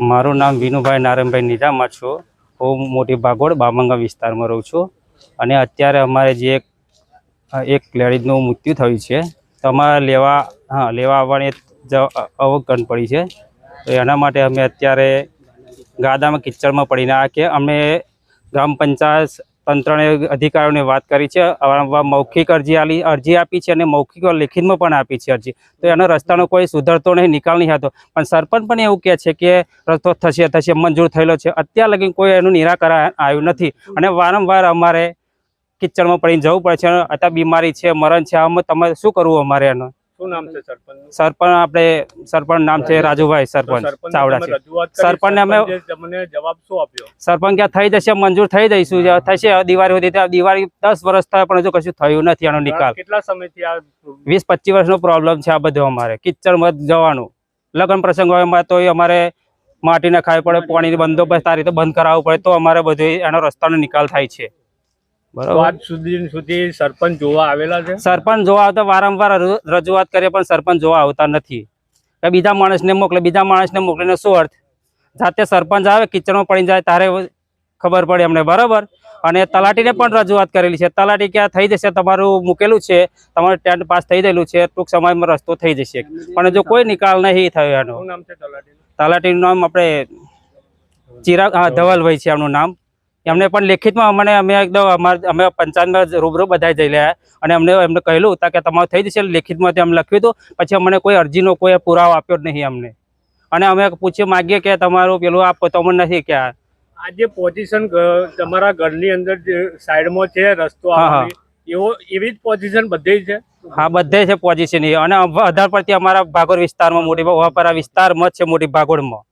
મારું નામ વિનુભાઈ નારાયણભાઈ નિજામા છું. હું મોટી ભાગોળ બામંગા વિસ્તારમાં રહું છું. અને અત્યારે અમારે જે એક લેડીઝનું મૃત્યુ થયું છે. તો અમારે લેવા, હા, લેવા આવવાની અવગણ પડી છે. તો એના માટે અમે અત્યારે ગાદામાં કિચડમાં પડીને આ કે અમે ગ્રામ પંચાયત તંત્રને અધિકારીઓને વાત કરી છે. અવારનવાર મૌખિક અરજી આલી, અરજી આપી છે અને મૌખિક લેખિતમાં પણ આપી છે અરજી. તો એનો રસ્તાનો કોઈ સુધરતો નહીં, નિકાલ નહીં હતો પણ સરપંચ પણ એવું કહે છે કે રસ્તો થશે થશે, મંજૂર થયેલો છે. અત્યાર લગી કોઈ એનું નિરાકરણ આવ્યું નથી. અને વારંવાર અમારે કિચડમાં પડીને જવું પડે છે. અત્યારે બીમારી છે, મરણ છે. આમાં તમારે શું કરવું અમારે એનું? શું નામ છે સરપંચ સરપંચ આપણે સરપંચ નામ છે રાજુભાઈ સરપંચ ચાવડા છે. સરપંચને અમે- તમને જવાબ શું આપ્યો? સરપંચ ક્યાં થઈ જશે મંજૂર થઈ જઈશું થશે દિવાળી સુધી દિવાળી દસ વર્ષ થાય પણ હજુ કશું થયું નથી આનો નિકાલ. કેટલા સમયથી આ વીસ પચીસ વર્ષનો પ્રોબ્લેમ છે આ બધો અમારે કિચડમાં મત જવાનું. લગ્ન પ્રસંગ હોય એમાં તો અમારે માટી નખાવી પડે પાણીનો બંદોબસ્ત આ રીતે બંધ કરાવવું પડે તો અમારે બધું એનો રસ્તાનો નિકાલ થાય છે. બરાબર. આજ સુધી સુધી સરપંચ જોવા આવેલા છે? સરપંચ જોવા આવતા વારંવાર રજૂઆત કરીએ પણ સરપંચ જોવા આવતા નથી. કે બીજા માણસને મોકલે બીજા માણસને મોકલીને શું અર્થ? જાતે સરપંચ આવે કિચડો પડી જાય તારે ખબર પડે અમને બરાબર? અને તલાટીને પણ રજૂઆત કરેલી છે. તલાટી ક્યાં થઈ જશે? તમારું મૂકેલું છે તમારું ટેન્ટ પાસ થઈ ગયેલું છે ટૂંક સમયમાં રસ્તો થઈ જશે. પણ જો કોઈ નિકાલ નહીં થયો એનો. તલાટીનું નામ આપણે ચિરાગ હા ધવલભાઈ છે એમનું નામ. એમને પણ લેખિતમાં અમને અમે એકદમ અમારે અમે પંચાયતમાં રૂબરૂ બધા જઈ રહ્યા. અને અમને એમને કહેલું હતા કે તમારું થઈ જશે લેખિતમાં અમે લખ્યું હતું. પછી અમને કોઈ અરજીનો કોઈ પુરાવો આપ્યો જ નહીં અમને. અને અમે પૂછીએ માગીએ કે તમારું પેલું આપો તો અમને નથી કે આ. આ જે પોઝિશન તમારા ઘરની અંદર જે સાઈડમાં છે રસ્તો. એવો એવી જ પોઝિશન બધે છે? હા બધે છે પોઝિશન અને વધારે પડતી અમારા ભાગોળ વિસ્તારમાં મોટી વાપરા વિસ્તારમાં જ છે મોટી ભાગોળમાં.